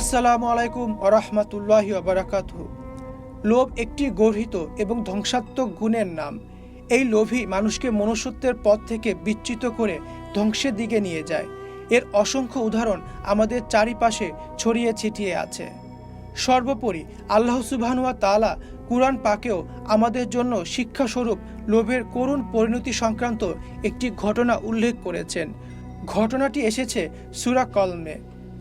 আসসালামু আলাইকুম আরহামতুল্লাহ বারাকাত লোভ একটি গর্হিত এবং ধ্বংসাত্মক গুণের নাম। এই লোভই মানুষকে মনুষ্যত্বের পথ থেকে বিচ্যুত করে ধ্বংসের দিকে নিয়ে যায়। এর অসংখ্য উদাহরণ আমাদের চারিপাশে ছড়িয়ে ছিটিয়ে আছে। সর্বোপরি আল্লাহ সুবহানুয়া তালা কুরআন পাকেও আমাদের জন্য শিক্ষাস্বরূপ লোভের করুণ পরিণতি সংক্রান্ত একটি ঘটনা উল্লেখ করেছেন। ঘটনাটি এসেছে সুরা কলমে।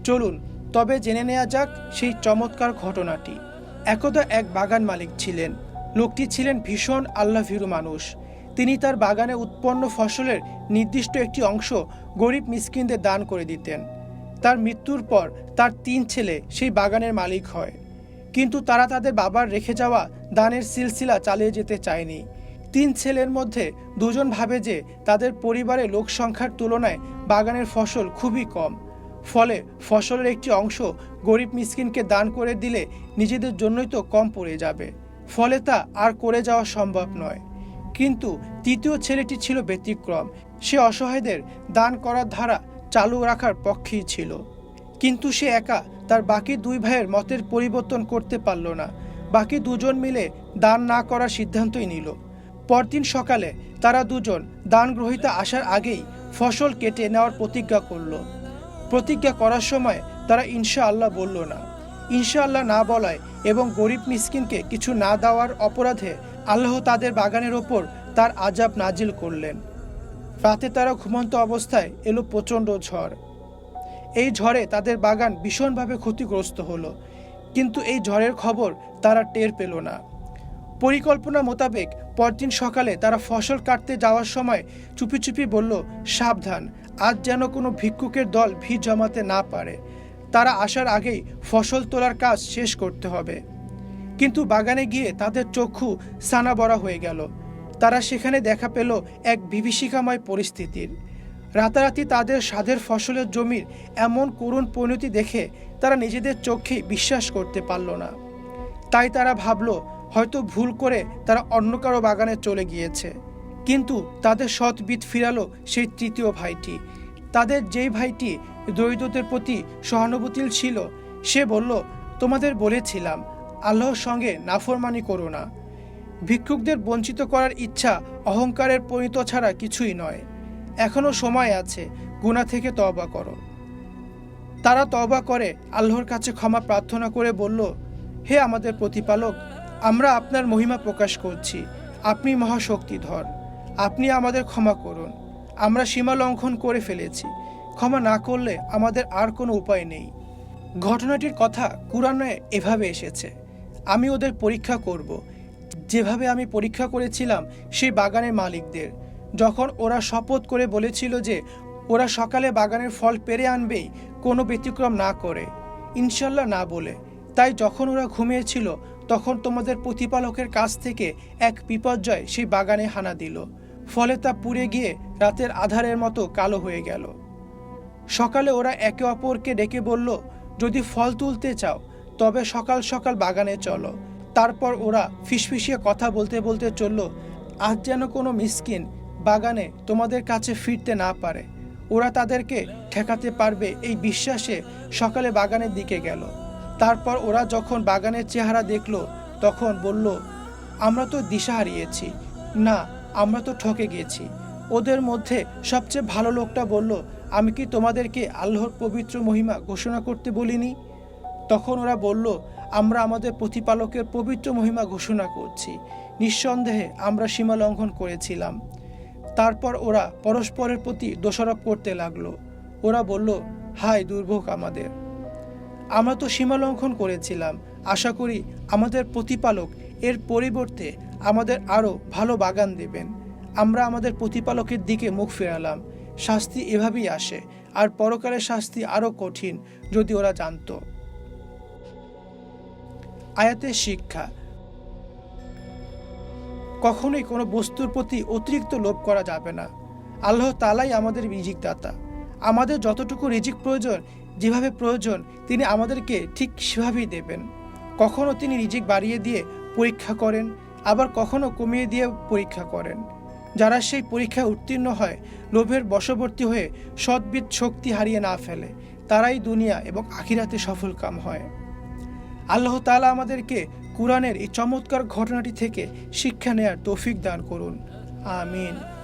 চলুন তবে জেনে নেওয়া যাক সেই চমৎকার ঘটনাটি। একদা এক বাগান মালিক ছিলেন। লোকটি ছিলেন ভীষণ আল্লাভীরু মানুষ। তিনি তার বাগানে উৎপন্ন ফসলের নির্দিষ্ট একটি অংশ গরিব মিসকিনদের দান করে দিতেন। তার মৃত্যুর পর তার তিন ছেলে সেই বাগানের মালিক হয়। কিন্তু তারা তাদের বাবার রেখে যাওয়া দানের সিলসিলা চালিয়ে যেতে চায়নি। তিন ছেলের মধ্যে দুজন ভাবে যে তাদের পরিবারে লোক সংখ্যার তুলনায় বাগানের ফসল খুবই কম। ফলে ফসলের একটি অংশ গরিব মিসকিনকে দান করে দিলে নিজেদের জন্যই তো কম পড়ে যাবে। ফলে তা আর করে যাওয়া সম্ভব নয়। কিন্তু তৃতীয় ছেলেটি ছিল ব্যতিক্রম। সে অসহায়দের দান করার ধারা চালু রাখার পক্ষেই ছিল। কিন্তু সে একা তার বাকি দুই ভাইয়ের মতের পরিবর্তন করতে পারল না। বাকি দুজন মিলে দান না করার সিদ্ধান্তই নিল। পরদিন সকালে তারা দুজন দান গ্রহিতা আসার আগেই ফসল কেটে নেওয়ার প্রতিজ্ঞা করল। প্রতিজ্ঞা করার সময় তারা ইনশা আল্লাহ বলল না। ইনশা আল্লাহ না বলায় এবং গরিব মিসকিনকে কিছু না দেওয়ার অপরাধে আল্লাহ তাদের বাগানের ওপর তার আজাব নাজিল করলেন। রাতে তারা ঘুমন্ত অবস্থায় এলো প্রচণ্ড ঝড়। এই ঝড়ে তাদের বাগান ভীষণভাবে ক্ষতিগ্রস্ত হলো, কিন্তু এই ঝড়ের খবর তারা টের পেল না। পরিকল্পনা মোতাবেক পরদিন সকালে তারা ফসল কাটতে যাওয়ার সময় চুপি চুপি বলল, সাবধান, আজ যেন কোনো ভিক্ষুকের দল ভিড় জমাতে না পারে। তারা আসার আগেই ফসল তোলার কাজ শেষ করতে হবে। কিন্তু বাগানে গিয়ে তাদের চক্ষু সানা বড়া হয়ে গেল। তারা সেখানে দেখা পেল এক বিভীষিকাময় পরিস্থিতির। রাতারাতি তাদের স্বাদের ফসলের জমির এমন করুণ পরিণতি দেখে তারা নিজেদের চোখে বিশ্বাস করতে পারল না। তাই তারা ভাবল হয়তো ভুল করে তারা অন্য কারও বাগানে চলে গিয়েছে। কিন্তু তাদের সৎবিদ ফিরালো সেই তৃতীয় ভাইটি। তাদের যেই ভাইটি দরিদ্রদের প্রতি সহানুভূতিল ছিল, সে বলল, তোমাদের বলেছিলাম, আল্লাহর সঙ্গে নাফরমানি করো না। ভিক্ষুকদের বঞ্চিত করার ইচ্ছা অহংকারের পরিণত ছাড়া কিছুই নয়। এখনও সময় আছে গুণা থেকে তওবা করো। তারা তওবা করে, আল্লাহর কাছে ক্ষমা প্রার্থনা করে বলল, হে আমাদের প্রতিপালক আমরা আপনার মহিমা প্রকাশ করছি। আপনি মহাশক্তিধর। আপনি আমাদের ক্ষমা করুন। আমরা সীমা লঙ্ঘন করে ফেলেছি। ক্ষমা না করলে আমাদের আর কোনো উপায় নেই। ঘটনাটির কথা কুরআনে এভাবে এসেছে। আমি ওদের পরীক্ষা করব। যেভাবে আমি পরীক্ষা করেছিলাম সেই বাগানের মালিকদের। যখন ওরা শপথ করে বলেছিল যে ওরা সকালে বাগানের ফল পেরে আনবেই, কোনো ব্যতিক্রম না করে। ইনশাল্লাহ না বলে। তাই যখন ওরা ঘুমিয়েছিল তখন তোমাদের প্রতিপালকের কাছ থেকে এক বিপর্যয় সেই বাগানে হানা দিল। ফলে তা পুড়ে গিয়ে রাতের আধারের মতো কালো হয়ে গেল। সকালে ওরা একে অপরকে ডেকে বলল, যদি ফল তুলতে চাও, তবে সকাল সকাল বাগানে চলো। তারপর ওরা ফিসফিসিয়ে কথা বলতে বলতে চলল, আজ যেন কোনো মিসকিন বাগানে তোমাদের কাছে ফিরতে না পারে। ওরা তাদেরকে ঠেকাতে পারবে এই বিশ্বাসে সকালে বাগানের দিকে গেল। তারপর ওরা যখন বাগানের চেহারা দেখল, তখন বলল, আমরা তো দিশা হারিয়েছি। না, আমরা তো ঠকে গিয়েছি। ওদের মধ্যে সবচেয়ে ভালো লোকটা বলল, আমি কি তোমাদেরকে আল্লাহর পবিত্র মহিমা ঘোষণা করতে বলিনি? তখন ওরা বলল, আমরা আমাদের প্রতিপালকের পবিত্র মহিমা ঘোষণা করছি। নিঃসন্দেহে আমরা সীমা লঙ্ঘন করেছিলাম। তারপর ওরা পরস্পরের প্রতি দোষারোপ করতে লাগল। ওরা বলল, হায় দুর্ভোগ আমাদের। আমরা তো সীমা লঙ্ঘন করেছিলাম। আশা করি আমাদের প্রতিপালক এর পরিবর্তে আমাদের আরও ভালো বাগান দেবেন। আমরা আমাদের প্রতিপালকের দিকে মুখ ফেরালাম। শাস্তি এভাবেই আসে, আর পরকালের শাস্তি আরও কঠিন যদি ওরা জানতো। আয়াতের শিক্ষা। কখনোই কোনো বস্তুর প্রতি অতিরিক্ত লোভ করা যাবে না। আল্লাহ তালাই আমাদের রিজিকদাতা। আমাদের যতটুকু রিজিক প্রয়োজন যেভাবে প্রয়োজন তিনি আমাদেরকে ঠিক সেভাবেই দেবেন। কখনো তিনি রিজিক বাড়িয়ে দিয়ে পরীক্ষা করেন, আবার কখনো কমিয়ে দিয়ে পরীক্ষা করেন। যারা সেই পরীক্ষায় উত্তীর্ণ হয়, লোভের বশবর্তী হয়ে সদ্বিদ শক্তি হারিয়ে না ফেলে, তারাই দুনিয়া এবং আখিরাতে সফল কাম হয়। আল্লাহ তালা আমাদেরকে কোরআনের এই চমৎকার ঘটনাটি থেকে শিক্ষা নেয়ার তৌফিক দান করুন। আমিন।